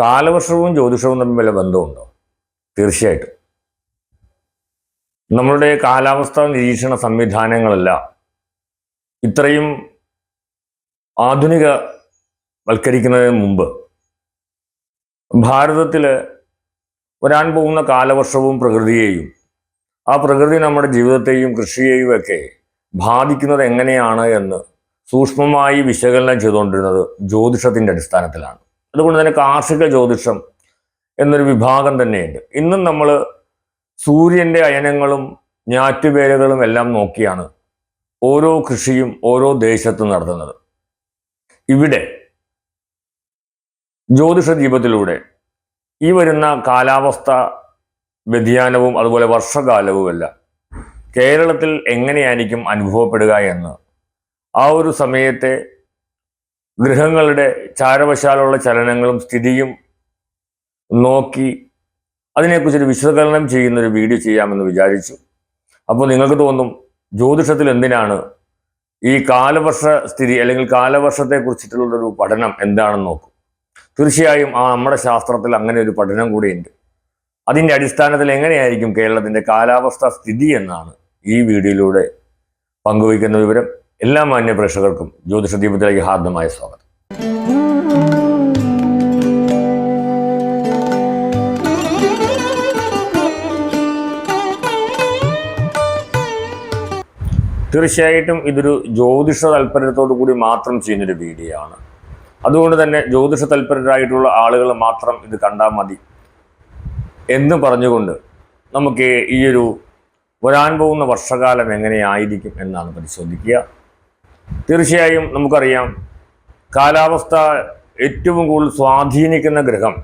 കാലവർഷവും ജ്യോതിഷവും തമ്മിൽ വല്ല ബന്ധമുണ്ടോ? തീർച്ചയായിട്ടും. നമ്മളുടെ കാലാവസ്ഥാ നിരീക്ഷണ സംവിധാനങ്ങളല്ല. ഇത്രയും ആധുനിക വൽക്കരിക്കുന്നതിന് മുമ്പ് ഭാരതത്തിൽ വരാൻ പോകുന്ന കാലവർഷവും പ്രകൃതിയെയും ആ പ്രകൃതി നമ്മുടെ ജീവിതത്തെയും കൃഷിയെയും ഒക്കെ ബാധിക്കുന്നത് എങ്ങനെയാണ് എന്ന് സൂക്ഷ്മമായി വിശകലനം ചെയ്തുകൊണ്ടിരുന്നത് ജ്യോതിഷത്തിന്റെ അടിസ്ഥാനത്തിലാണ്. അതുകൊണ്ട് തന്നെ കാർഷിക ജ്യോതിഷം എന്നൊരു വിഭാഗം തന്നെയുണ്ട്. ഇന്നും നമ്മൾ സൂര്യന്റെ അയനങ്ങളും ഞാറ്റുവേലകളും എല്ലാം നോക്കിയാണ് ഓരോ കൃഷിയും ഓരോ ദേശത്തും നടത്തുന്നത്. ഇവിടെ ജ്യോതിഷ ദീപത്തിലൂടെ ഈ വരുന്ന കാലാവസ്ഥ വ്യതിയാനവും അതുപോലെ വർഷകാലവുമെല്ലാം കേരളത്തിൽ എങ്ങനെയായിരിക്കും അനുഭവപ്പെടുക എന്ന് ആ ഒരു സമയത്തെ ഗൃഹങ്ങളുടെ ചാരവശാലുള്ള ചലനങ്ങളും സ്ഥിതിയും നോക്കി അതിനെക്കുറിച്ചൊരു വിശകലനം ചെയ്യുന്ന ഒരു വീഡിയോ ചെയ്യാമെന്ന് വിചാരിച്ചു. അപ്പോൾ നിങ്ങൾക്ക് തോന്നും ജ്യോതിഷത്തിൽ എന്തിനാണ് ഈ കാലവർഷ സ്ഥിതി അല്ലെങ്കിൽ കാലവർഷത്തെ കുറിച്ചിട്ടുള്ളൊരു പഠനം എന്താണെന്ന് നോക്കും. തീർച്ചയായും ആ നമ്മുടെ ശാസ്ത്രത്തിൽ അങ്ങനെ ഒരു പഠനം കൂടിയുണ്ട്. അതിന്റെ അടിസ്ഥാനത്തിൽ എങ്ങനെയായിരിക്കും കേരളത്തിന്റെ കാലാവസ്ഥ സ്ഥിതി എന്നാണ് ഈ വീഡിയോയിലൂടെ പങ്കുവയ്ക്കുന്ന വിവരം. എല്ലാ മാന്യ പ്രേക്ഷകർക്കും ജ്യോതിഷ ദീപത്തിലേക്ക് ഹാർദമായ സ്വാഗതം. തീർച്ചയായിട്ടും ഇതൊരു ജ്യോതിഷ താല്പര്യത്തോടു കൂടി മാത്രം ചെയ്യുന്നൊരു വീഡിയോ ആണ് അതുകൊണ്ട് തന്നെ ജ്യോതിഷ താല്പര്യരായിട്ടുള്ള ആളുകൾ മാത്രം ഇത് കണ്ടാൽ മതി എന്ന് പറഞ്ഞുകൊണ്ട് നമുക്ക് ഈ ഒരു വരാൻ പോകുന്ന വർഷകാലം എങ്ങനെയായിരിക്കും എന്നാണ് പരിശോധിക്കുക. തീർച്ചയായും നമുക്കറിയാം കാലാവസ്ഥ ഏറ്റവും കൂടുതൽ സ്വാധീനിക്കുന്ന ഗ്രഹം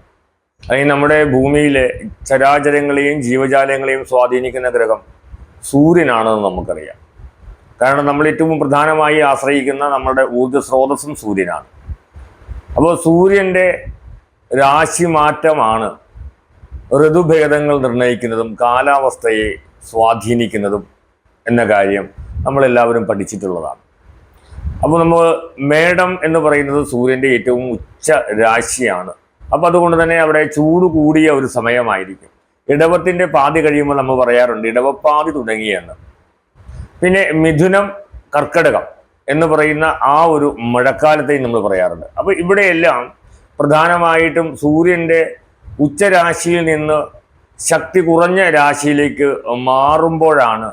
അല്ലെങ്കിൽ നമ്മുടെ ഭൂമിയിലെ ചരാചരങ്ങളെയും ജീവജാലങ്ങളെയും സ്വാധീനിക്കുന്ന ഗ്രഹം സൂര്യനാണെന്ന് നമുക്കറിയാം. കാരണം നമ്മൾ ഏറ്റവും പ്രധാനമായി ആശ്രയിക്കുന്ന നമ്മുടെ ഊർജ സ്രോതസ്സും സൂര്യനാണ്. അപ്പോൾ സൂര്യന്റെ രാശിമാറ്റമാണ് ഋതുഭേദങ്ങൾ നിർണയിക്കുന്നതും കാലാവസ്ഥയെ സ്വാധീനിക്കുന്നതും എന്ന കാര്യം നമ്മളെല്ലാവരും പഠിച്ചിട്ടുള്ളതാണ്. അപ്പോൾ നമ്മൾ മേടം എന്ന് പറയുന്നത് സൂര്യന്റെ ഏറ്റവും ഉച്ച രാശിയാണ്. അപ്പോൾ അതുകൊണ്ട് തന്നെ അവിടെ ചൂട് കൂടിയ ഒരു സമയമായിരിക്കും. ഇടവത്തിന്റെ പാതി കഴിയുമ്പോൾ നമ്മൾ പറയാറുണ്ട് ഇടവപ്പാതി തുടങ്ങിയെന്ന്. പിന്നെ മിഥുനം കർക്കടകം എന്ന് പറയുന്ന ആ ഒരു മഴക്കാലത്തെയും നമ്മൾ പറയാറുണ്ട്. അപ്പോൾ ഇവിടെയെല്ലാം പ്രധാനമായിട്ടും സൂര്യന്റെ ഉച്ചരാശിയിൽ നിന്ന് ശക്തി കുറഞ്ഞ രാശിയിലേക്ക് മാറുമ്പോഴാണ്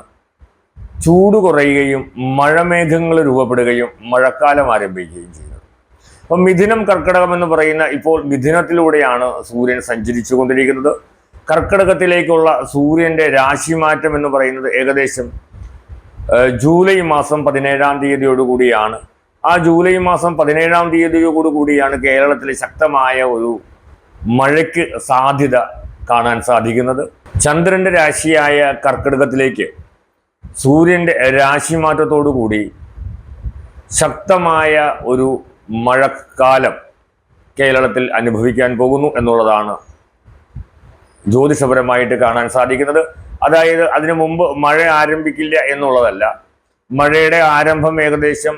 ചൂട് കുറയുകയും മഴമേഘങ്ങൾ രൂപപ്പെടുകയും മഴക്കാലം ആരംഭിക്കുകയും ചെയ്യുന്നത് അപ്പം മിഥുനം കർക്കിടകം എന്ന് പറയുന്ന ഇപ്പോൾ മിഥുനത്തിലൂടെയാണ് സൂര്യൻ സഞ്ചരിച്ചു കൊണ്ടിരിക്കുന്നത് കർക്കിടകത്തിലേക്കുള്ള സൂര്യന്റെ രാശിമാറ്റം എന്ന് പറയുന്നത് ഏകദേശം ജൂലൈ മാസം പതിനേഴാം തീയതിയോടുകൂടിയാണ്. ആ ജൂലൈ മാസം പതിനേഴാം തീയതിയോടുകൂടിയാണ് കേരളത്തിലെ ശക്തമായ ഒരു മഴയ്ക്ക് സാധ്യത കാണാൻ സാധിക്കുന്നത്. ചന്ദ്രന്റെ രാശിയായ കർക്കിടകത്തിലേക്ക് സൂര്യന്റെ രാശിമാറ്റത്തോടു കൂടി ശക്തമായ ഒരു മഴക്കാലം കേരളത്തിൽ അനുഭവിക്കാൻ പോകുന്നു എന്നുള്ളതാണ് ജ്യോതിഷപരമായിട്ട് കാണാൻ സാധിക്കുന്നത്. അതായത് അതിനു മുമ്പ് മഴ ആരംഭിക്കില്ല എന്നുള്ളതല്ല. മഴയുടെ ആരംഭം ഏകദേശം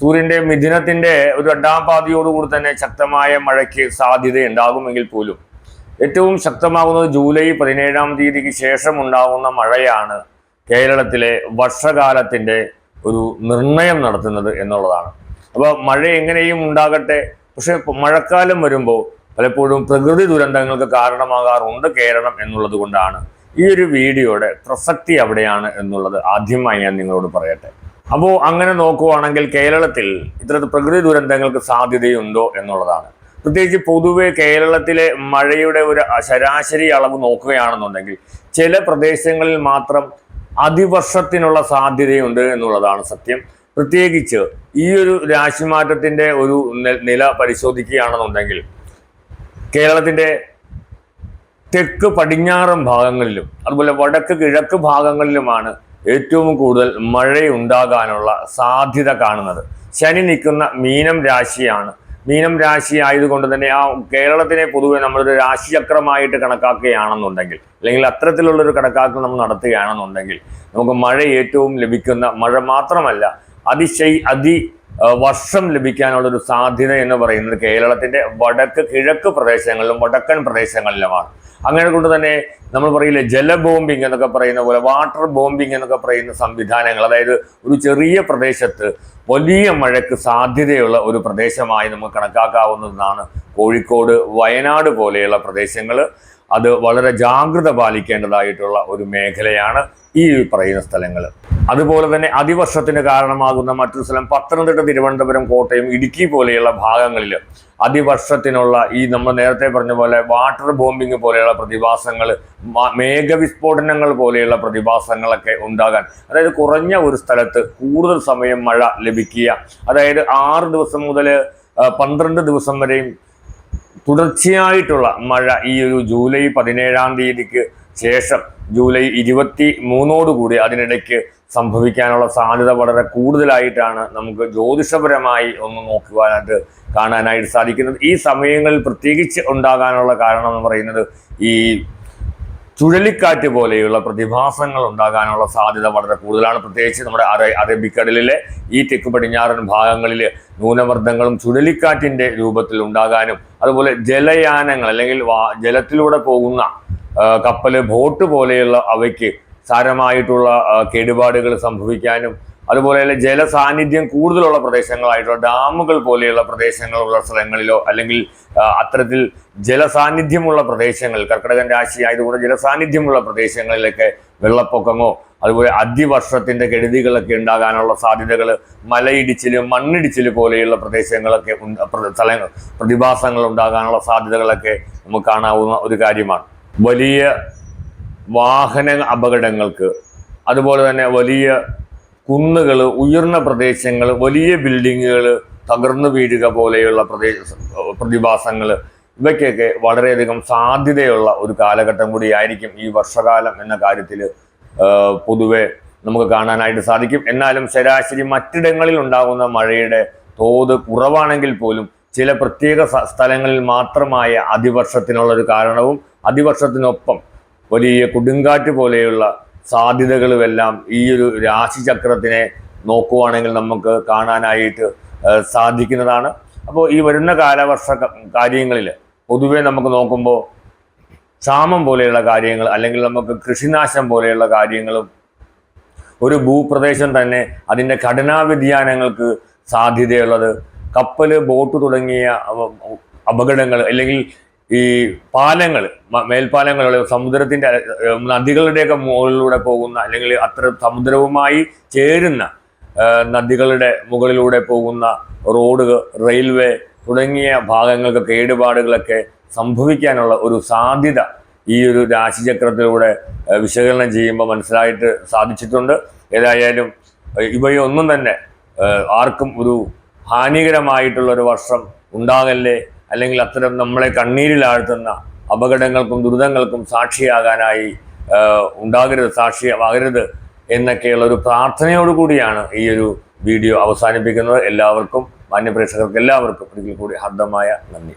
സൂര്യന്റെ മിഥുനത്തിന്റെ ഒരു രണ്ടാം പാതിയോടുകൂടി തന്നെ ശക്തമായ മഴയ്ക്ക് സാധ്യതയുണ്ടാകുമെങ്കിൽ പോലും ഏറ്റവും ശക്തമാകുന്നത് ജൂലൈ പതിനേഴാം തീയതിക്ക് ശേഷം ഉണ്ടാകുന്ന മഴയാണ് കേരളത്തിലെ വർഷകാലത്തിന്റെ ഒരു നിർണയം നടത്തുന്നത് എന്നുള്ളതാണ്. അപ്പോൾ മഴ എങ്ങനെയും ഉണ്ടാകട്ടെ. പക്ഷേ മഴക്കാലം വരുമ്പോൾ പലപ്പോഴും പ്രകൃതി ദുരന്തങ്ങൾക്ക് കാരണമാകാറുണ്ട് കേരളം എന്നുള്ളത് കൊണ്ടാണ്. ഈ ഒരു വീഡിയോയുടെ പ്രസക്തി അവിടെയാണ് എന്നുള്ളത് ആദ്യമായി ഞാൻ നിങ്ങളോട് പറയട്ടെ. അപ്പോൾ അങ്ങനെ നോക്കുവാണെങ്കിൽ കേരളത്തിൽ ഇത്തരത്തിൽ പ്രകൃതി ദുരന്തങ്ങൾക്ക് സാധ്യതയുണ്ടോ എന്നുള്ളതാണ്. പ്രത്യേകിച്ച് പൊതുവെ കേരളത്തിലെ മഴയുടെ ഒരു ശരാശരി അളവ് നോക്കുകയാണെന്നുണ്ടെങ്കിൽ ചില പ്രദേശങ്ങളിൽ മാത്രം അതിവർഷത്തിനുള്ള സാധ്യതയുണ്ട് എന്നുള്ളതാണ് സത്യം. പ്രത്യേകിച്ച് ഈ ഒരു രാശിമാറ്റത്തിന്റെ ഒരു നില പരിശോധിക്കുകയാണെന്നുണ്ടെങ്കിൽ കേരളത്തിന്റെ തെക്ക് പടിഞ്ഞാറൻ ഭാഗങ്ങളിലും അതുപോലെ വടക്ക് കിഴക്ക് ഭാഗങ്ങളിലുമാണ് ഏറ്റവും കൂടുതൽ മഴയുണ്ടാകാനുള്ള സാധ്യത കാണുന്നത്. ശനി നിൽക്കുന്ന മീനം രാശിയാണ് മീനം രാശി ആയതുകൊണ്ട് തന്നെ ആ കേരളത്തിനെ പൊതുവെ നമ്മളൊരു രാശിചക്രമായിട്ട് കണക്കാക്കുകയാണെന്നുണ്ടെങ്കിൽ അല്ലെങ്കിൽ അത്തരത്തിലുള്ളൊരു കണക്കാക്കൽ നമ്മൾ നടത്തുകയാണെന്നുണ്ടെങ്കിൽ നമുക്ക് മഴ ഏറ്റവും ലഭിക്കുന്ന മഴ മാത്രമല്ല അതിശൈ അതി വർഷം ലഭിക്കാനുള്ള ഒരു സാധ്യത എന്ന് പറയുന്നത് കേരളത്തിന്റെ വടക്ക് കിഴക്ക് പ്രദേശങ്ങളിലും വടക്കൻ പ്രദേശങ്ങളിലുമാണ്. അങ്ങനെ കൊണ്ട് തന്നെ നമ്മൾ പറയില്ലേ ജല ബോംബിംഗ് എന്നൊക്കെ പറയുന്ന പോലെ വാട്ടർ ബോംബിംഗ് എന്നൊക്കെ പറയുന്ന സംവിധാനങ്ങൾ അതായത് ഒരു ചെറിയ പ്രദേശത്ത് വലിയ മഴയ്ക്ക് സാധ്യതയുള്ള ഒരു പ്രദേശമായി നമുക്ക് കണക്കാക്കാവുന്നതാണ് കോഴിക്കോട് വയനാട് പോലെയുള്ള പ്രദേശങ്ങൾ അത് വളരെ ജാഗ്രത പാലിക്കേണ്ടതായിട്ടുള്ള ഒരു മേഖലയാണ് ഈ പറയുന്ന സ്ഥലങ്ങൾ അതുപോലെ തന്നെ അതിവർഷത്തിന് കാരണമാകുന്ന മറ്റൊരു സ്ഥലം പത്തനംതിട്ട തിരുവനന്തപുരം കോട്ടയം ഇടുക്കി പോലെയുള്ള ഭാഗങ്ങളിൽ അതിവർഷത്തിനുള്ള ഈ നമ്മൾ നേരത്തെ പറഞ്ഞ പോലെ വാട്ടർ ബോംബിങ് പോലെയുള്ള പ്രതിഭാസങ്ങൾ മേഘവിസ്ഫോടനങ്ങൾ പോലെയുള്ള പ്രതിഭാസങ്ങളൊക്കെ ഉണ്ടാകാൻ അതായത് കുറഞ്ഞ ഒരു സ്ഥലത്ത് കൂടുതൽ സമയം മഴ ലഭിക്കുക അതായത് ആറ് ദിവസം മുതൽ പന്ത്രണ്ട് ദിവസം വരെയും തുടർച്ചയായിട്ടുള്ള മഴ ഈ ഒരു ജൂലൈ പതിനേഴാം തീയതിക്ക് ശേഷം ജൂലൈ ഇരുപത്തി മൂന്നോടുകൂടി അതിനിടയ്ക്ക് സംഭവിക്കാനുള്ള സാധ്യത വളരെ കൂടുതലായിട്ടാണ് നമുക്ക് ജ്യോതിഷപരമായി ഒന്ന് നോക്കുവാനായിട്ട് കാണാനായിട്ട് സാധിക്കുന്നത്. ഈ സമയങ്ങളിൽ പ്രത്യേകിച്ച് ഉണ്ടാകാനുള്ള കാരണം എന്ന് പറയുന്നത് ഈ ചുഴലിക്കാറ്റ് പോലെയുള്ള പ്രതിഭാസങ്ങൾ ഉണ്ടാകാനുള്ള സാധ്യത വളരെ കൂടുതലാണ്. പ്രത്യേകിച്ച് നമ്മുടെ അറേ അറബിക്കടലിലെ ഈ തെക്ക് പടിഞ്ഞാറൻ ഭാഗങ്ങളിൽ ന്യൂനമർദ്ദങ്ങളും ചുഴലിക്കാറ്റിന്റെ രൂപത്തിൽ ഉണ്ടാകാനും അതുപോലെ ജലയാനങ്ങൾ അല്ലെങ്കിൽ ജലത്തിലൂടെ പോകുന്ന കപ്പൽ ബോട്ട് പോലെയുള്ള അവയ്ക്ക് സാരമായിട്ടുള്ള കേടുപാടുകൾ സംഭവിക്കാനും അതുപോലെ തന്നെ ജലസാന്നിധ്യം കൂടുതലുള്ള പ്രദേശങ്ങളായിട്ടുള്ള ഡാമുകൾ പോലെയുള്ള പ്രദേശങ്ങളുള്ള സ്ഥലങ്ങളിലോ അല്ലെങ്കിൽ അത്തരത്തിൽ ജലസാന്നിധ്യമുള്ള പ്രദേശങ്ങൾ കർക്കിടകൻ രാശി ആയതുകൊണ്ട് ജലസാന്നിധ്യമുള്ള പ്രദേശങ്ങളിലൊക്കെ വെള്ളപ്പൊക്കമോ അതുപോലെ അതിവർഷത്തിന്റെ കെടുതികളൊക്കെ ഉണ്ടാകാനുള്ള സാധ്യതകൾ മലയിടിച്ചിൽ മണ്ണിടിച്ചിൽ പോലെയുള്ള പ്രദേശങ്ങളൊക്കെ സ്ഥലങ്ങൾ പ്രതിഭാസങ്ങൾ ഉണ്ടാകാനുള്ള സാധ്യതകളൊക്കെ നമുക്ക് കാണാവുന്ന ഒരു കാര്യമാണ്. വലിയ വാഹന അപകടങ്ങൾക്ക് അതുപോലെ തന്നെ വലിയ കുന്നുകൾ ഉയർന്ന പ്രദേശങ്ങൾ വലിയ ബിൽഡിങ്ങുകൾ തകർന്നു വീഴുക പോലെയുള്ള പ്രദേശ പ്രതിഭാസങ്ങൾ ഇവയ്ക്കൊക്കെ വളരെയധികം സാധ്യതയുള്ള ഒരു കാലഘട്ടം കൂടിയായിരിക്കും ഈ വർഷകാലം എന്ന കാര്യത്തിൽ പൊതുവെ നമുക്ക് കാണാനായിട്ട് സാധിക്കും. എന്നാലും ശരാശരി മറ്റിടങ്ങളിൽ ഉണ്ടാകുന്ന മഴയുടെ തോത് കുറവാണെങ്കിൽ പോലും ചില പ്രത്യേക സ്ഥലങ്ങളിൽ മാത്രമായ അതിവർഷത്തിനുള്ളൊരു കാരണവും അതിവർഷത്തിനൊപ്പം വലിയ കൊടുങ്കാറ്റ് പോലെയുള്ള സാധ്യതകളുമെല്ലാം ഈ ഒരു രാശിചക്രത്തിനെ നോക്കുവാണെങ്കിൽ നമുക്ക് കാണാനായിട്ട് സാധിക്കുന്നതാണ്. അപ്പോൾ ഈ വരുന്ന കാലവർഷ കാര്യങ്ങളിൽ പൊതുവേ നമുക്ക് നോക്കുമ്പോൾ ക്ഷാമം പോലെയുള്ള കാര്യങ്ങൾ അല്ലെങ്കിൽ നമുക്ക് കൃഷിനാശം പോലെയുള്ള കാര്യങ്ങളും ഒരു ഭൂപ്രദേശം തന്നെ അതിന്റെ ഘടനാ വ്യതിയാനങ്ങൾക്ക് സാധ്യതയുള്ളത്. കപ്പൽ ബോട്ട് തുടങ്ങിയ അപകടങ്ങൾ അല്ലെങ്കിൽ ഈ പാലങ്ങൾ മേൽപ്പാലങ്ങൾ സമുദ്രത്തിന്റെ ഏഹ്, നദികളുടെയൊക്കെ മുകളിലൂടെ പോകുന്ന അല്ലെങ്കിൽ അത്ര സമുദ്രവുമായി ചേരുന്ന നദികളുടെ മുകളിലൂടെ പോകുന്ന റോഡ് റെയിൽവേ തുടങ്ങിയ ഭാഗങ്ങൾക്ക് കേടുപാടുകളൊക്കെ സംഭവിക്കാനുള്ള ഒരു സാധ്യത ഈ ഒരു രാശിചക്രത്തിലൂടെ വിശകലനം ചെയ്യുമ്പോൾ മനസ്സിലായിട്ട് സാധിച്ചിട്ടുണ്ട്. ഏതായാലും ഇവയൊന്നും തന്നെ ആർക്കും ഒരു ഹാനികരമായിട്ടുള്ള ഒരു വർഷം ഉണ്ടാകല്ലേ അല്ലെങ്കിൽ അത്തരം നമ്മളെ കണ്ണീരിലാഴ്ത്തുന്ന അപകടങ്ങൾക്കും ദുരിതങ്ങൾക്കും സാക്ഷിയാകാനായി ഉണ്ടാകരുത് സാക്ഷിയാകരുത് എന്നൊക്കെയുള്ള ഒരു പ്രാർത്ഥനയോട് കൂടിയാണ് ഈ ഒരു വീഡിയോ അവസാനിപ്പിക്കുന്നത്. എല്ലാവർക്കും മാന്യപ്രേക്ഷകർക്ക് എല്ലാവർക്കും ഒരിക്കൽ കൂടി ഹർദ്ദമായ നന്ദി.